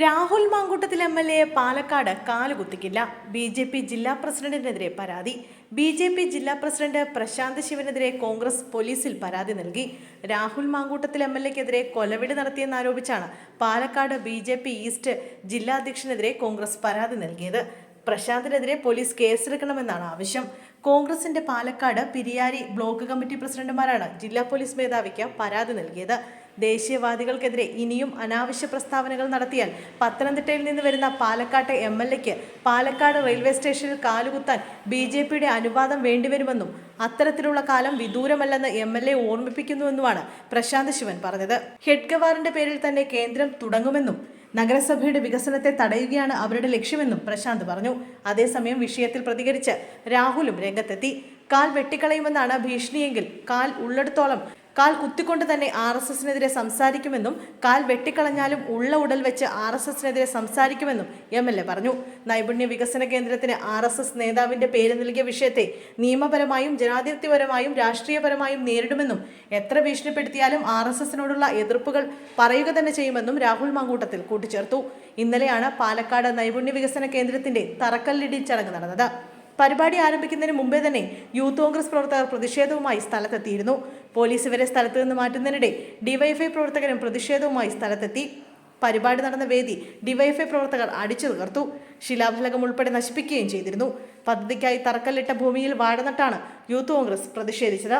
Rahul Mamkootathil M L A Palakkad കാലുകുത്തിക്കില്ല B J P ജില്ലാ പ്രസിഡന്റിനെതിരെ പരാതി. ബി ജെ പി ജില്ലാ പ്രസിഡന്റ് പ്രശാന്ത് ശിവനെതിരെ കോൺഗ്രസ് പോലീസിൽ പരാതി നൽകി. രാഹുൽ മാങ്കൂട്ടത്തിൽ എം എൽ എക്കെതിരെ കൊലവിളി നടത്തിയെന്നാരോപിച്ചാണ് Palakkad B J P east ജില്ലാ അധ്യക്ഷനെതിരെ കോൺഗ്രസ് പരാതി നൽകിയത്. പ്രശാന്തിനെതിരെ പോലീസ് കേസെടുക്കണമെന്നാണ് ആവശ്യം. കോൺഗ്രസിന്റെ പാലക്കാട് പിരിയാരി ബ്ലോക്ക് കമ്മിറ്റി പ്രസിഡന്റുമാരാണ് ജില്ലാ പോലീസ് മേധാവിക്ക് പരാതി നൽകിയത്. ദേശീയവാദികൾക്കെതിരെ ഇനിയും അനാവശ്യ പ്രസ്താവനകൾ നടത്തിയാൽ പത്തനംതിട്ടയിൽ നിന്ന് വരുന്ന പാലക്കാട്ടെ എം എൽ എക്ക് പാലക്കാട് റെയിൽവേ സ്റ്റേഷനിൽ കാലുകുത്താൻ ബി ജെ പിയുടെ അനുവാദം വേണ്ടിവരുമെന്നും അത്തരത്തിലുള്ള കാലം വിദൂരമല്ലെന്ന് എം എൽ എ ഓർമ്മിപ്പിക്കുന്നുവെന്നുമാണ് പ്രശാന്ത് ശിവൻ പറഞ്ഞത്. ഹെഡ്ഗവാറിന്റെ പേരിൽ തന്നെ കേന്ദ്രം തുടങ്ങുമെന്നും നഗരസഭയുടെ വികസനത്തെ തടയുകയാണ് അവരുടെ ലക്ഷ്യമെന്നും പ്രശാന്ത് പറഞ്ഞു. അതേസമയം വിഷയത്തിൽ പ്രതികരിച്ച് രാഹുലും രംഗത്തെത്തി. കാൽ വെട്ടിക്കളയുമെന്നാണ് ഭീഷണിയെങ്കിൽ കാൽ ഉള്ളിടത്തോളം കാൽ കുത്തിക്കൊണ്ട് തന്നെ ആർ എസ് എസിനെതിരെ സംസാരിക്കുമെന്നും കാൽ വെട്ടിക്കളഞ്ഞാലും ഉള്ള ഉടൽ വെച്ച് ആർ എസ് എസിനെതിരെ സംസാരിക്കുമെന്നും എം എൽ എ പറഞ്ഞു. നൈപുണ്യ വികസന കേന്ദ്രത്തിന് ആർ എസ് എസ് നേതാവിന്റെ പേര് നൽകിയ വിഷയത്തെ നിയമപരമായും ജനാധിപത്യപരമായും രാഷ്ട്രീയപരമായും നേരിടുമെന്നും എത്ര ഭീഷണിപ്പെടുത്തിയാലും ആർ എസ് എസിനോടുള്ള എതിർപ്പുകൾ പറയുക തന്നെ ചെയ്യുമെന്നും രാഹുൽ മാങ്കൂട്ടത്തിൽ കൂട്ടിച്ചേർത്തു. ഇന്നലെയാണ് പാലക്കാട് നൈപുണ്യ വികസന കേന്ദ്രത്തിന്റെ തറക്കല്ലിടി ചടങ്ങ് നടന്നത്. പരിപാടി ആരംഭിക്കുന്നതിന് മുമ്പേ തന്നെ യൂത്ത് കോൺഗ്രസ് പ്രവർത്തകർ പ്രതിഷേധവുമായി സ്ഥലത്തെത്തിയിരുന്നു. പോലീസ് ഇവരെ സ്ഥലത്ത് നിന്ന് മാറ്റുന്നതിനിടെ ഡിവൈഎഫ്ഐ പ്രവർത്തകരും പ്രതിഷേധവുമായി സ്ഥലത്തെത്തി. പരിപാടി നടന്ന വേദി ഡിവൈഎഫ്ഐ പ്രവർത്തകർ അടിച്ചു തകർത്തു. ശിലാഫലകം ഉൾപ്പെടെ നശിപ്പിക്കുകയും ചെയ്തിരുന്നു. പദ്ധതിക്കായി തറക്കല്ലിട്ട ഭൂമിയിൽ വാഴ നട്ടാണ് യൂത്ത് കോൺഗ്രസ് പ്രതിഷേധിച്ചത്.